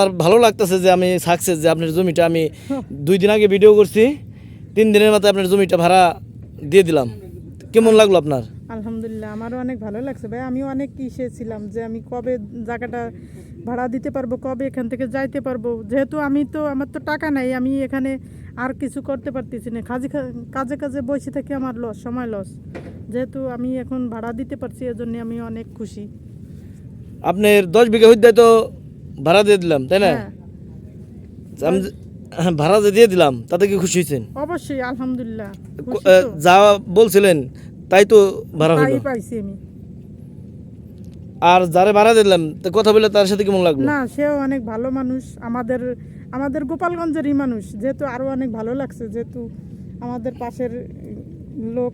আর ভালো লাগতেছে যে আমি সাকসেস যে আপনার জমিটা আমি দুই দিন আগে ভিডিও করছি তিন দিনের মাথায় আপনার জমিটা ভাড়া দিয়ে দিলাম। কেমন লাগল আপনার? আলহামদুলিল্লাহ আমারও অনেক ভালো লাগছে। ভাই আমিও অনেক ইসে ছিলাম যে আমি কবে জায়গাটা ভাড়া দিতে পারব কবে এখান থেকে যাইতে পারব। যেহেতু আমি তো আমার তো টাকা নাই আমি এখানে আর কিছু করতে পারতেছি না। কাজে কাজে কাজে বসে থাকি আমার লস সময় লস যেহেতু আমি এখন ভাড়া দিতে পারছি এজন্য আমি অনেক খুশি। আপনার দশ বিঘা হইতে তো ভাড়া দিয়ে দিলাম তাই না? হ্যাঁ। আমি হ্যাঁ, ভাড়া যে দিয়ে দিলাম তাতে কি খুশি হয়েছেন? অবশ্যই আলহামদুলিল্লাহ। যা বলছিলেন তাই তো ভাড়া হইল পাইছি আমি। আর যারে ভাড়া দিলাম তো কথা বলে তার সাথে কেমন লাগল? না সেও অনেক ভালো মানুষ আমাদের আমাদের গোপালগঞ্জেরই মানুষ যেহেতু আরও অনেক ভালো লাগছে যেহেতু আমাদের পাশের লোক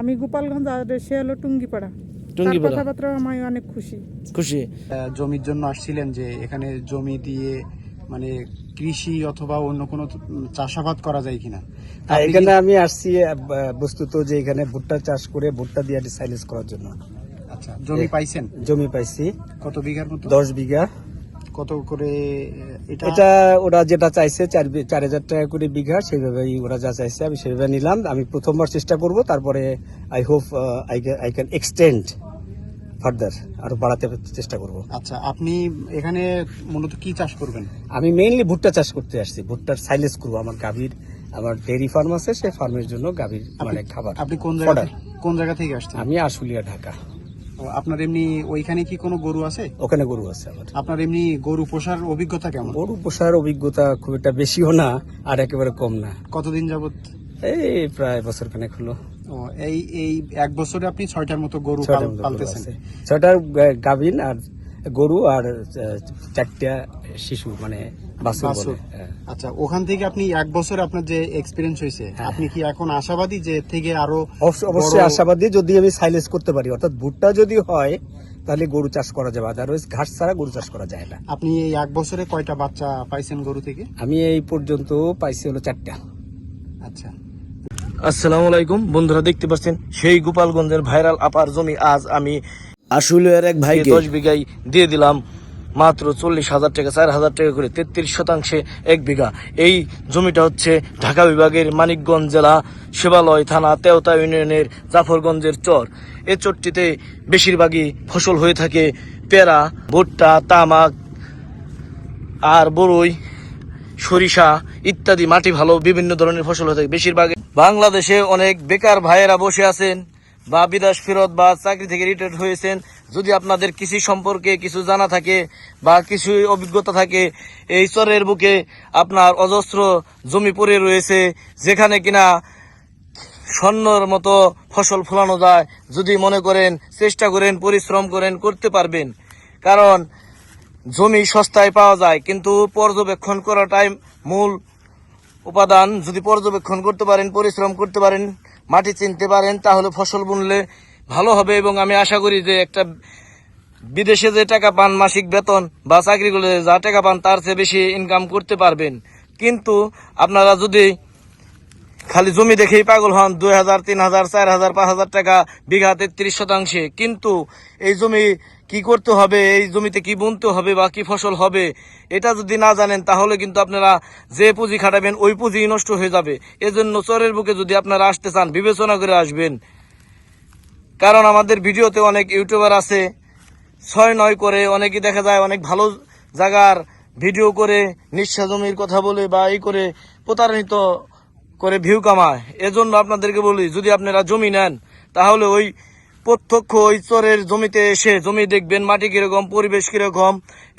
আমি গোপালগঞ্জ আর সে হলো টুঙ্গিপাড়া। টুঙ্গিপাড়া। কথাবার্তা আমি অনেক খুশি। খুশি? জমির জন্য আসছিলেন যে এখানে জমি দিয়ে মানে কৃষি অথবা অন্য কোনো চাষাবাদ করা যায় কিনা? আর এখানে আমি আসছি বস্তুত যে এখানে ভুট্টা চাষ করে ভুট্টা দিয়ে সাইলেজ করার জন্য। আচ্ছা জমি পাইছেন? জমি পাইছি। কত বিঘার মতো? দশ বিঘা। কত করে এটা? এটা ওরা যেটা চাইছে চার চার হাজার টাকা করে বিঘা সেইভাবেই ওরা যা চাইছে আমি সেভাবে নিলাম। আমি প্রথমবার চেষ্টা করব তারপরে I hope I I can extend further আরও বাড়াতে চেষ্টা করব। আচ্ছা আপনি এখানে মূলত কি চাষ করবেন? আমি মেইনলি ভুট্টা চাষ করতে আসছি। ভুট্টার সাইলেজ করব আমার গাভীর আমার ডেয়ারি ফার্ম আছে সেই ফার্মের জন্য গাভীর মানে খাবার আপনি কোন জায়গা কোন জায়গা থেকে আসছেন? আমি আশুলিয়া ঢাকা। আপনার এমনি ওইখানে কি কোনো গরু আছে? ওখানে গরু আছে আমার। আপনার এমনি গরু পোষার অভিজ্ঞতা কেমন? গরু পোষার অভিজ্ঞতা খুব একটা বেশিও না আর একেবারে কম না। কতদিন যাবত এই প্রায় বছর খানেক হলো। ও এই এই এক বছরে আপনি ছয়টার মতো গরু পালতেছেন? ছয়টার গাভীন আর গরু আর চারটা শিশু মানে। হ্যাঁ। আচ্ছা ওখান থেকে আপনি এক বছরে আপনার যে এক্সপিরিয়েন্স হয়েছে হ্যাঁ। আপনি কি এখন আশাবাদী যে থেকে আরও অবশ্য- অবশ্যই আশাবাদী যদি আমি সাইলেজ করতে পারি। অর্থাৎ ভুট্টা যদি হয় তাহলে গরু চাষ করা যাবে। আদারওয়াইজ ঘাস ছাড়া গরু চাষ করা যায় না। আপনি এই এক বছরে কয়টা বাচ্চা পাইছেন গরু থেকে? আমি এই পর্যন্ত পাইছি হলো চারটা। আচ্ছা। আসসালামু আলাইকুম। বন্ধুরা দেখতে পাচ্ছেন সেই গোপালগঞ্জের ভাইরাল আপার জমি আজ আমি আশুলিয়ার এক ভাইকে দশ বিঘাই দিয়ে দিলাম মাত্র চল্লিশ হাজার টাকা চার হাজার টাকা করে তেত্রিশ শতাংশে এক বিঘা। এই জমিটা হচ্ছে ঢাকা বিভাগের মানিকগঞ্জ জেলা সেবালয় থানা তেওতা ইউনিয়নের জাফরগঞ্জের চর। এই চরটিতে বেশিরভাগই ফসল হয়ে থাকে পেরা ভুট্টা তামাক আর বরই সরিষা ইত্যাদি মাটি ভালো বিভিন্ন ধরনের ফসল হয়ে থাকে। বেশিরভাগ বাংলাদেশে অনেক বেকার ভাইয়েরা বসে আছেন বা বিদেশ ফেরত বা চাকরি থেকে রিটায়ার্ড হয়েছেন। যদি আপনাদের কৃষি সম্পর্কে কিছু জানা থাকে বা কিছু অভিজ্ঞতা থাকে, এই চরের বুকে আপনার অজস্র জমি পড়ে রয়েছে, যেখানে কিনা স্বর্ণর মতো ফসল ফলানো যায়, যদি মনে করেন, চেষ্টা করেন, পরিশ্রম করেন, করতে পারবেন। কারণ জমি সস্তায় পাওয়া যায়, কিন্তু পর্যবেক্ষণ করাটাই মূল উপাদান যদি পর্যবেক্ষণ করতে পারেন, পরিশ্রম করতে পারেন, মাটি চিনতে পারেন, তাহলে ফসল বুনলে ভালো হবে এবং আমি আশা করি যে একটা বিদেশে যে টাকা পান, মাসিক বেতন বা চাকরি করলে যা টাকা পান, তার চেয়ে বেশি ইনকাম করতে পারবেন। কিন্তু আপনারা যদি খালি জমি দেখেই পাগল হন, দুই হাজার, তিন হাজার, চার হাজার, পাঁচ হাজার টাকা বিঘা তেত্রিশ শতাংশে, কিন্তু এই জমি কি করতে হবে, এই জমিতে কি বুনতে হবে বা কি ফসল হবে, এটা যদি না জানেন তাহলে কিন্তু আপনারা যে পুঁজি খাটাবেন ওই পুঁজি নষ্ট হয়ে যাবে। এজন্য চরের বুকে যদি আপনারা আসতে চান, বিবেচনা করে আসবেন। কারণ আমাদের ভিডিওতে অনেক ইউটিউবার আছে, ছয় নয় করে অনেকে দেখা যায় অনেক ভালো জায়গার ভিডিও করে, নিঃস্বা জমির কথা বলে বা এই করে প্রতারণিত করে ভিউ কামায়। এজন্য আপনাদেরকে বলি, যদি আপনারা জমি নেন, তাহলে ওই প্রত্যক্ষ ওই চরের জমিতে এসে জমি দেখবেন, মাটি কীরকম, পরিবেশ কীরকম,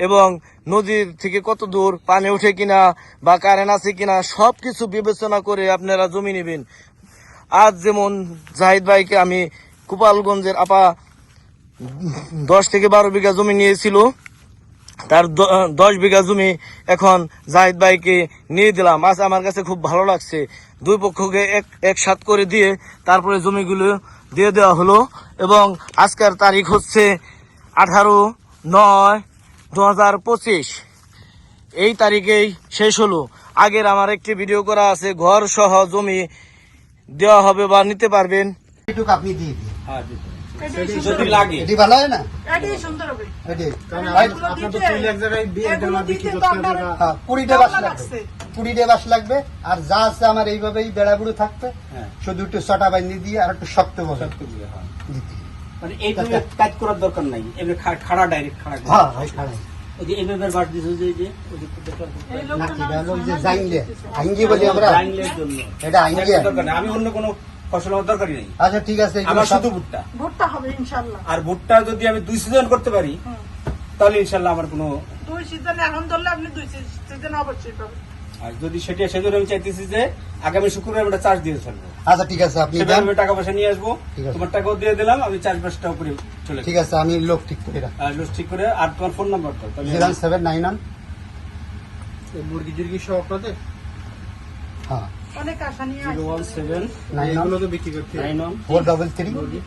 এবং নদীর থেকে কত দূর, পানি ওঠে কিনা, বা কারেন্ট আছে কিনা সব কিছু বিবেচনা করে আপনারা জমি নেবেন। আজ যেমন জাহিদ ভাইকে আমি গোপালগঞ্জের আপা দশ থেকে বারো বিঘা জমি নিয়েছিল, তার দশ বিঘা জমি এখন জাহিদ ভাইকে নিয়ে দিলাম। আজ আমার কাছে খুব ভালো লাগছে। দুই পক্ষকে এক, একসাথ করে দিয়ে তারপরে জমিগুলো দিয়ে দেওয়া হলো এবং আজকের তারিখ হচ্ছে আঠারো নয় দু হাজার পঁচিশ। এই তারিখেই শেষ হলো। আগের আমার একটি ভিডিও করা আছে ঘর সহ জমি দেওয়া হবে বা নিতে পারবেন। এটুকু আপনি দিয়ে দিন। যদি লাগে। এটি ভালো হয় না? এটাই সুন্দর হবে। এটি। আপনার তো চুল এক জায়গায় বিয়ে এক বিক্রি করতে হবে। টাকা। হ্যাঁ, কুড়ি ডে বাস লাগবে আর যা আছে আমার এইভাবেই বেড়াগুড়ো থাকবে। হ্যাঁ। শুধু একটু চটা বান্ধি দিয়ে আর একটু শক্ত বসে মানে এইভাবে কাজ করার দরকার নাই। এভাবে খাড়া ডাইরেক্ট খাড়া। হ্যাঁ ভাই ওই যে এইভাবে বাস দিছে যে যে ওই যে দেখলাম তো। এটা বলি আমরা। জাইংলের জন্য। আমি অন্য কোনো ফসল আমার দরকারই নেই। আচ্ছা ঠিক আছে আমার শুধু ভুট্টা। ভোটটা হবে ইনশাল্লাহ আর ভুট্টা যদি আমি দুই সিজন করতে পারি তাহলে ইনশাল্লাহ আমার কোনো দুই সিজন এখন ধরলে আপনি দুই সিজন অবশ্যই পাবেন। আর যদি সেটা সেজন্য আমি চাইতেছি যে আগামী শুক্রবার আমরা চার্জ দিয়ে ফেলব। আচ্ছা ঠিক আছে আপনি সেটা টাকা পয়সা নিয়ে আসব। ঠিক আছে। তোমার টাকাও দিয়ে দিলাম আমি চার্জ বাসটা উপরে চলে ঠিক আছে আমি লোক ঠিক করে আর লুজ ঠিক করে আর তোমার ফোন নাম্বার তো জিরো সেভেন নাইন ওয়ান। মুরগি টুরগি সব আপনাদের? হ্যাঁ। অনেক আশা নিয়ে zero one seven nine one. তো বিক্রি করতে nine one. Four double three. মুরগি।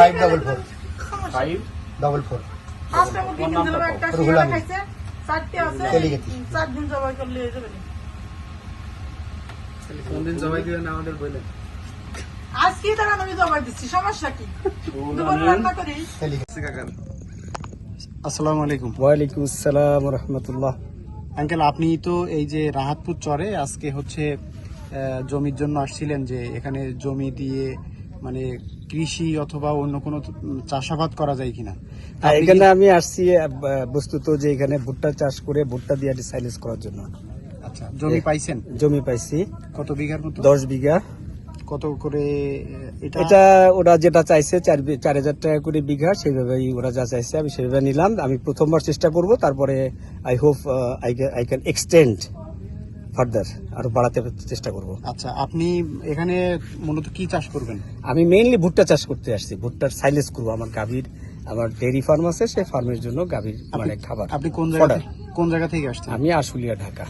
Five double four. Five. Double four. একটা। খাইছে চারটে আছে চার দিন জবাই করলে হয়ে যাবে তাহলে কোনদিন জবাই দিবেন আমাদের বললেন আজকে তারা আমি জবাই দিচ্ছি সমস্যা কি? রুহুল দুপুরে আমিন। রান্না করি। আসসালামু আলাইকুম। ওয়ালাইকুম আসসালাম রহমতুল্লাহ। আঙ্কেল আপনি তো এই যে রাহাতপুর চরে আজকে হচ্ছে জমির জন্য আসছিলেন যে এখানে জমি দিয়ে মানে কৃষি অথবা অন্য কোনো চাষাবাদ করা যায় কিনা? হ্যাঁ, এখানে আমি আসছি বস্তুত যে এখানে ভুট্টা চাষ করে ভুট্টা দিয়ে সাইলেজ করার জন্য। আচ্ছা জমি পাইছেন? জমি পাইছি। কত বিঘার মতো? দশ বিঘা। কত করে এটা? এটা ওরা যেটা চাইছে চার চার হাজার টাকা করে বিঘা সেইভাবেই ওরা যা চাইছে আমি সেভাবে নিলাম। আমি প্রথমবার চেষ্টা করব তারপরে I hope I I can extend further আরও বাড়াতে চেষ্টা করব। আচ্ছা আপনি এখানে মূলত কি চাষ করবেন? আমি মেইনলি ভুট্টা চাষ করতে আসছি। ভুট্টার সাইলেজ করব আমার গাভীর। আমার ডেয়ারি ফার্ম আছে সেই ফার্মের জন্য গাভীর মানে খাবার। আপনি কোন জায়গা কোন জায়গা থেকে আসছেন? আমি আশুলিয়া ঢাকা।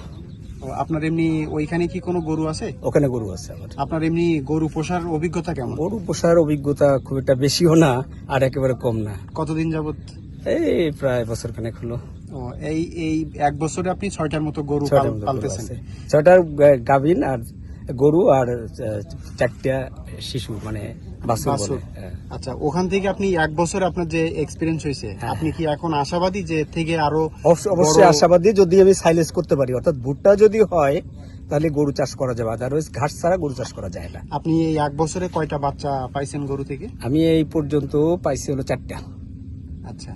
আপনার এমনি ওইখানে কি কোনো গরু আছে? ওখানে গরু আছে আমার। আপনার এমনি গরু পোষার অভিজ্ঞতা কেমন? গরু পোষার অভিজ্ঞতা খুব একটা বেশিও না আর একেবারে কম না। কতদিন যাবত এই প্রায় বছর খানেক হলো। এই এই এক বছরে আপনি ছয়টার মতো গরু পালতেছেন। ছয়টার গা- আর গরু আর চারটা শিশু মানে। হ্যাঁ। আচ্ছা ওখান থেকে আপনি এক বছরে আপনার যে এক্সপিরিয়েন্স হয়েছে হ্যাঁ। আপনি কি এখন আশাবাদী যে থেকে আরও অবশ্য- অবশ্যই আশাবাদী যদি আমি সাইলেজ করতে পারি। অর্থাৎ ভুট্টা যদি হয় তাহলে গরু চাষ করা যাবে। আদারওয়াইজ ঘাস ছাড়া গরু চাষ করা যায় না। আপনি এই এক বছরে কয়টা বাচ্চা পাইছেন গরু থেকে? আমি এই পর্যন্ত পাইছি হলো চারটা। আচ্ছা।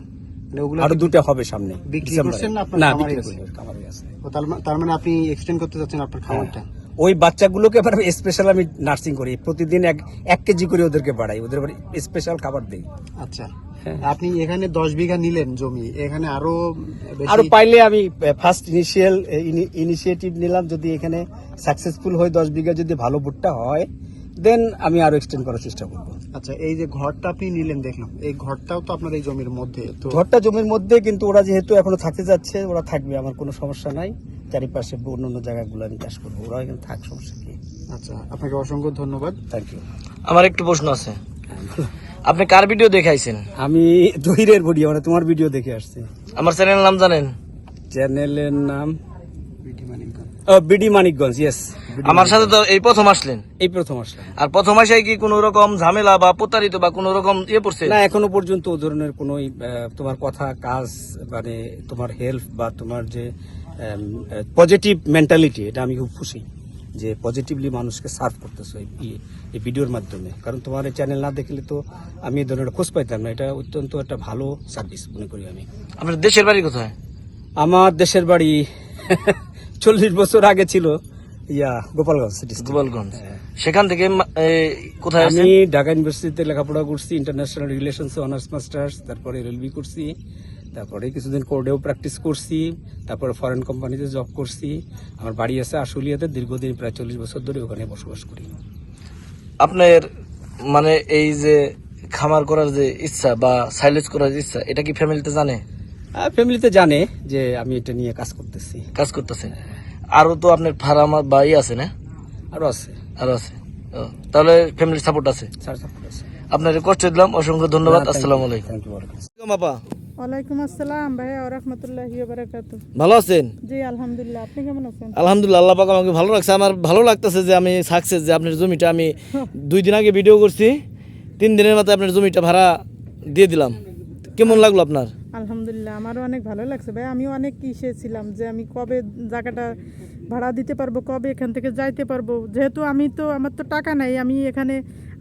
আরও দুটা হবে সামনে বিক্রি করছেন না আপনার খামারে আছে? করিনি, খামারে আছে ও, তার মানে আপনি এক্সটেন্ড করতে চাচ্ছেন আপনার খামারটা? ওই বাচ্চাগুলোকে আবার স্পেশাল আমি নার্সিং করি প্রতিদিন এক এক কেজি করে ওদেরকে বাড়াই ওদের স্পেশাল খাবার দিই। আচ্ছা হ্যাঁ। আপনি এখানে দশ বিঘা নিলেন জমি এখানে আরও আরও পাইলে আমি ফার্স্ট ইনিশিয়াল ইনিশিয়েটিভ নিলাম যদি এখানে সাকসেসফুল হয় দশ বিঘা যদি ভালো ভুট্টা হয় দেন আমি আরও এক্সটেন্ড করার চেষ্টা করব। আচ্ছা এই যে ঘরটা আপনি নিলেন দেখলাম এই ঘরটাও তো আপনার এই জমির মধ্যে তো ঘরটা জমির মধ্যে কিন্তু ওরা যেহেতু এখনও থাকতে যাচ্ছে ওরা থাকবে আমার কোনো সমস্যা নাই। চারিপাশে অন্য অন্য জায়গাগুলো আমি চাষ করব ওরা এখানে থাক সমস্যা কি? আচ্ছা আপনাকে অসংখ্য ধন্যবাদ। থ্যাংক ইউ আমার একটু প্রশ্ন আছে। আপনি কার ভিডিও দেখাইছেন? আমি জহিরের ভিডিও মানে তোমার ভিডিও দেখে আসছি। আমার চ্যানেলের নাম জানেন? চ্যানেলের নাম। বিডি মানিকগঞ্জ ইয়েস আমার সাথে তো এই প্রথম আসলেন। এই প্রথম আসলাম আর প্রথম আসায় কি কোনো রকম ঝামেলা বা প্রতারিত বা কোনো রকম ইয়ে পড়ছে? না এখনও পর্যন্ত ও ধরনের কোনো তোমার কথা কাজ মানে তোমার হেল্প বা তোমার যে পজিটিভ মেন্টালিটি এটা আমি খুব খুশি যে পজিটিভলি মানুষকে সার্ভ করতেছো এই ভিডিওর মাধ্যমে। কারণ তোমার এই চ্যানেল না দেখলে তো আমি এই ধরনের খোঁজ পাইতাম না। এটা অত্যন্ত একটা ভালো সার্ভিস মনে করি আমি। আপনার দেশের বাড়ি কোথায়? আমার দেশের বাড়ি চল্লিশ বছর আগে ছিল। ইয়া গোপালগঞ্জ। গোপালগঞ্জ। সেখান থেকে কোথায় আমি ঢাকা ইউনিভার্সিটিতে লেখাপড়া করছি ইন্টারন্যাশনাল রিলেশনস অনার্স মাস্টার্স তারপরে এলএলবি করছি তারপরে কিছুদিন কোর্টেও প্র্যাকটিস করছি তারপরে ফরেন কোম্পানিতে জব করছি। আমার বাড়ি আছে আশুলিয়াতে দীর্ঘদিন প্রায় চল্লিশ বছর ধরে ওখানে বসবাস করি। আপনার মানে এই যে খামার করার যে ইচ্ছা বা সাইলেজ করার ইচ্ছা এটা কি ফ্যামিলিতে জানে? ফ্যামিলিতে জানে যে আমি এটা নিয়ে কাজ করতেছি। কাজ করতেছেন। আরও তো আপনার ফার্ম বা ই আছে না? আরও আছে। আরও আছে। ও, তাহলে ফ্যামিলি সাপোর্ট আছে? স্যার সাপোর্ট আপনার কষ্ট দিলাম অসংখ্য ধন্যবাদ আসসালামু আলাইকুম। থ্যাংক বাবা ওয়ালাইকুম আসসালাম। ভাইয়া রহমতুল্লাহি বারাকাতু ভালো আছেন? জি আলহামদুলিল্লাহ। আপনি কেমন আছেন? আলহামদুলিল্লাহ আল্লাহ পাক আমাকে ভালো রাখছে। আমার ভালো লাগতেছে যে আমি সাকসেস যে আপনার জমিটা আমি দুই দিন আগে ভিডিও করছি। তিন দিনের মাথায় আপনার জমিটা ভাড়া দিয়ে দিলাম। কেমন লাগল আপনার? আলহামদুলিল্লাহ আমারও অনেক ভালো লাগছে। ভাই আমি অনেক কিসে ছিলাম যে আমি কবে জায়গাটা ভাড়া দিতে পারব কবে এখান থেকে যাইতে পারব। যেহেতু আমি তো আমার তো টাকা নাই আমি এখানে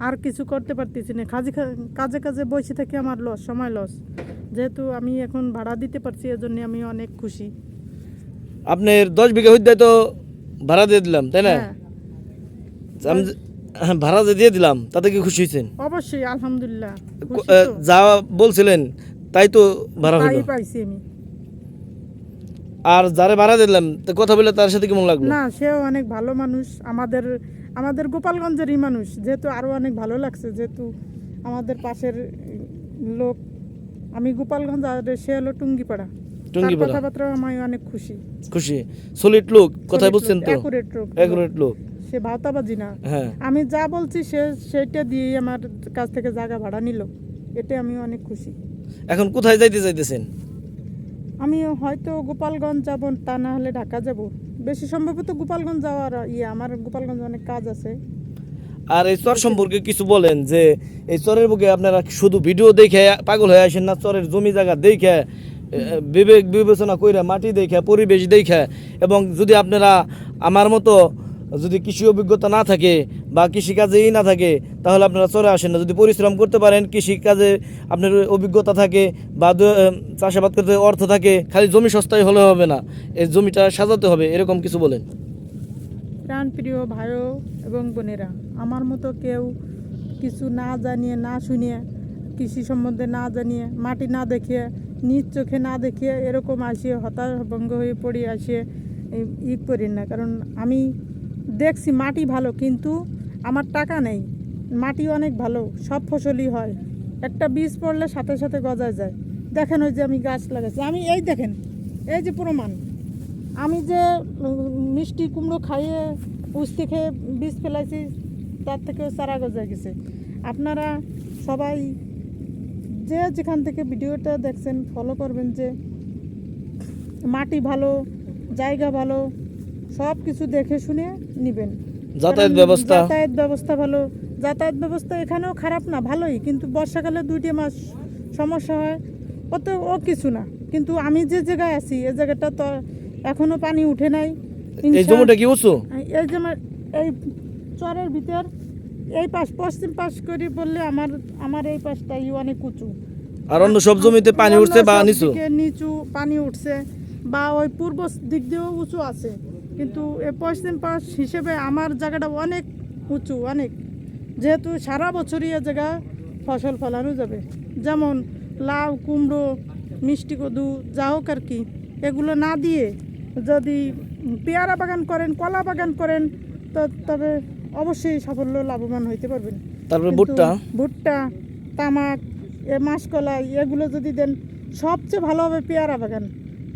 আর কিছু করতে পারতেছি না। কাজে কাজে কাজে বসে থাকি আমার লস সময় লস। যেহেতু আমি এখন ভাড়া দিতে পারছি এজন্য আমি অনেক খুশি। আপনার দশ বিঘা হইতে তো ভাড়া দিয়ে দিলাম তাই না? হ্যাঁ। হ্যাঁ, ভাড়া যে দিয়ে দিলাম তাতে কি খুশি হয়েছেন? অবশ্যই আলহামদুলিল্লাহ। যা বলছিলেন তাই তো ভাড়া পাইছি আমি। আর যারে ভাড়া দিলাম তো কথা বলে তার সাথে কেমন লাগল? না সেও অনেক ভালো মানুষ। আমাদের আমাদের গোপালগঞ্জেরই মানুষ। যেহেতু আরও অনেক ভালো লাগছে যেহেতু আমাদের পাশের লোক আমি গোপালগঞ্জ আর সে হলো টুঙ্গিপাড়া। টুঙ্গিপাড়া। কথাবার্তা আমি অনেক খুশি। খুশি। সলিড লোক কথাই বলছেন তো। অ্যাকুরেট লোক। অ্যাকুরেট লোক। সে ভাওতাবাজি না। হ্যাঁ। আমি যা বলছি সে সেইটা দিয়েই আমার কাছ থেকে জায়গা ভাড়া নিল। এতে আমি অনেক খুশি। এখন কোথায় যাইতে চাইতেছেন? আমি হয়তো গোপালগঞ্জ যাব তা না হলে ঢাকা যাব। বেশি সম্ভবত গোপালগঞ্জ যাওয়ার ইয়ে আমার গোপালগঞ্জ অনেক কাজ আছে। আর এই চর সম্পর্কে কিছু বলেন যে এই চরের বুকে আপনারা শুধু ভিডিও দেখে পাগল হয়ে আসেন না চরের জমি জায়গা দেখে বিবেক বিবেচনা কইরা মাটি দেখে পরিবেশ দেখে এবং যদি আপনারা আমার মতো যদি কৃষি অভিজ্ঞতা না থাকে বা কৃষিকাজেই না থাকে, তাহলে আপনারা চলে আসেন না। যদি পরিশ্রম করতে পারেন, কৃষিকাজে আপনার অভিজ্ঞতা থাকে বা চাষাবাদ করতে অর্থ থাকে, খালি জমি সস্তায় হলে হবে না। এই জমিটা সাজাতে হবে, এরকম কিছু বলেন। প্রাণপ্রিয় ভাইও এবং বোনেরা, আমার মতো কেউ কিছু না জানিয়ে, না শুনিয়ে, কৃষি সম্বন্ধে না জানিয়ে, মাটি না দেখিয়ে, নিজ চোখে না দেখিয়ে এরকম আসিয়ে হতাশভঙ্গ হয়ে পড়ে আসিয়ে ই করি না। কারণ আমি দেখছি মাটি ভালো, কিন্তু আমার টাকা নেই। মাটি অনেক ভালো, সব ফসলই হয়। একটা বীজ পড়লে সাথে সাথে গজায় যায়। দেখেন ওই যে আমি গাছ লাগাচ্ছি আমি এই দেখেন, এই যে প্রমাণ। আমি যে মিষ্টি কুমড়ো খাইয়ে পুষ্টি খেয়ে বীজ ফেলাইছি, তার থেকেও চারা গজায় গেছে। আপনারা সবাই যে যেখান থেকে ভিডিওটা দেখছেন ফলো করবেন যে মাটি ভালো, জায়গা ভালো সব কিছু দেখে শুনে নেবেন। যাতায়াত ব্যবস্থা? যাতায়াত ব্যবস্থা ভালো। যাতায়াত ব্যবস্থা এখানেও খারাপ না ভালোই। কিন্তু বর্ষাকালে দুইটি মাস সমস্যা হয় অত ও কিছু না। কিন্তু আমি যে জায়গায় আছি এই জায়গাটা তো এখনও পানি উঠে নাই। এই জমিটা কি উঁচু? এই যে আমার এই চরের ভিতর এই পাশ পশ্চিম পাশ করে বললে আমার আমার এই পাশটাই অনেক উঁচু। আর অন্য সব জমিতে পানি উঠছে বা নিচু? নিচু পানি উঠছে বা ওই পূর্ব দিক দিয়েও উঁচু আছে। কিন্তু এ পশ্চিম পাশ হিসেবে আমার জায়গাটা অনেক উঁচু অনেক। যেহেতু সারা বছরই এ জায়গা ফসল ফলানো যাবে। যেমন লাউ কুমড়ো মিষ্টি কদু যা হোক আর কি এগুলো না দিয়ে যদি পেয়ারা বাগান করেন কলা বাগান করেন তো তবে অবশ্যই সাফল্য লাভবান হইতে পারবেন। তারপরে ভুট্টা? ভুট্টা তামাক এ মাসকলাই এগুলো যদি দেন সবচেয়ে ভালো হবে পেয়ারা বাগান।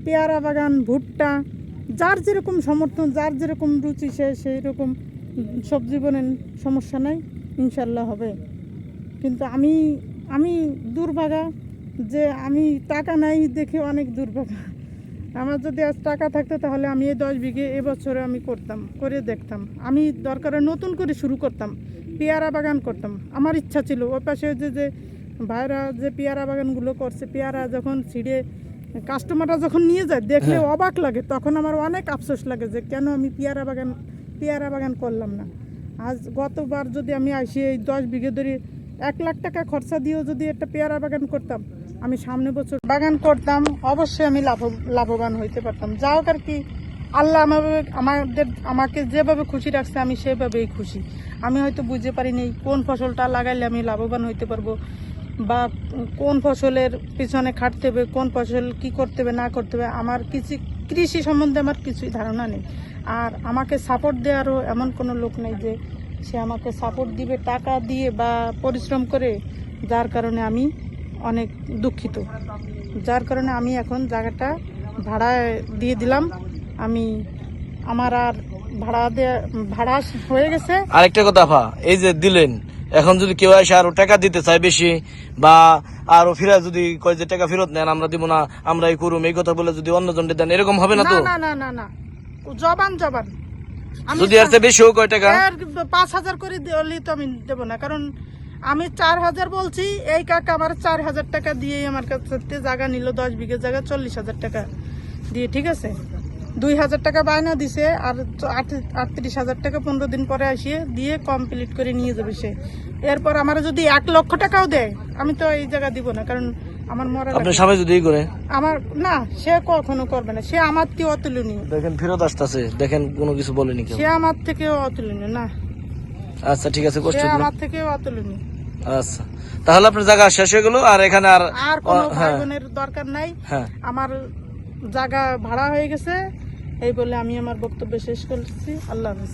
পেয়ারা বাগান ভুট্টা যার যেরকম সমর্থন, যার যেরকম রুচি, সে সেই রকম সব জীবনের সমস্যা নাই ইনশাল্লাহ হবে। কিন্তু আমি আমি দুর্ভাগা যে আমি টাকা নাই দেখে অনেক দুর্ভাগা। আমার যদি আজ টাকা থাকতো তাহলে আমি এই দশ বিঘে এবছরে আমি করতাম, করে দেখতাম। আমি দরকারে নতুন করে শুরু করতাম, পেয়ারা বাগান করতাম। আমার ইচ্ছা ছিল, ওই পাশে যে যে ভাইরা যে পেয়ারা বাগানগুলো করছে, পেয়ারা যখন ছিঁড়ে কাস্টমাররা যখন নিয়ে যায় দেখলে অবাক লাগে। তখন আমার অনেক আফসোস লাগে যে কেন আমি পেয়ারা বাগান পেয়ারা বাগান করলাম না। আজ গতবার যদি আমি আসি এই দশ বিঘে ধরে এক লাখ টাকা খরচা দিয়েও যদি একটা পেয়ারা বাগান করতাম আমি সামনে বছর বাগান করতাম অবশ্যই আমি লাভ লাভবান হইতে পারতাম। যা হোক আর কি আল্লাহ আমাকে আমাদের আমাকে যেভাবে খুশি রাখছে আমি সেভাবেই খুশি। আমি হয়তো বুঝতে পারিনি কোন ফসলটা লাগাইলে আমি লাভবান হইতে পারব। বা কোন ফসলের পিছনে খাটতে হবে, কোন ফসল কি করতে হবে, না করতে হবে, আমার কিছু কৃষি সম্বন্ধে আমার কিছুই ধারণা নেই। আর আমাকে সাপোর্ট দেওয়ারও এমন কোনো লোক নেই যে সে আমাকে সাপোর্ট দিবে, টাকা দিয়ে বা পরিশ্রম করে, যার কারণে আমি অনেক দুঃখিত। যার কারণে আমি এখন জায়গাটা ভাড়ায় দিয়ে দিলাম। আমি আমার আর ভাড়া দেয়া, ভাড়া হয়ে গেছে। আরেকটা কথা এই যে দিলেন এখন যদি কেউ এসে আরও টাকা দিতে চায় বেশি বা আরও ফিরা যদি কয় যে টাকা ফেরত নেন আমরা দিব না আমরা এই করুম এই কথা বলে যদি অন্য জনকে দেন এরকম হবে না তো? না না না না জবান জবান। যদি আর হোক কয় টাকা? পাঁচ হাজার করে দিলে তো আমি দেবো না কারণ আমি চার হাজার বলছি এই কাকা আমার চার হাজার টাকা দিয়ে আমার কাছে জায়গা নিল দশ বিঘে জায়গা চল্লিশ হাজার টাকা দিয়ে ঠিক আছে? দুই হাজার টাকা বায়না দিছে আর আটত্রিশ হাজার টাকা পনেরো দিন পরে আসিয়ে দিয়ে কমপ্লিট করে নিয়ে যাবে সে। এরপর আমার যদি এক লক্ষ টাকাও দেয় আমি তো এই জায়গা দিব না কারণ আমার মরা আপনার লাগবে। যদি করে? আমার না সে কখনো করবে না। সে আমার থেকে অতুলনীয়। দেখেন ফেরত আসতেছে। দেখেন কোনো কিছু বলেনি সে আমার থেকেও অতুলনীয় না। আচ্ছা ঠিক আছে কষ্ট আমার থেকেও অতুলনীয়। আচ্ছা। তাহলে আপনার জায়গা শেষ হয়ে গেল আর এখানে আর আর কোনো ভাই হ্যাঁ দরকার নাই। হ্যাঁ। আমার জায়গা ভাড়া হয়ে গেছে। এই বলে আমি আমার বক্তব্য শেষ করছি। আল্লাহ হাফিজ।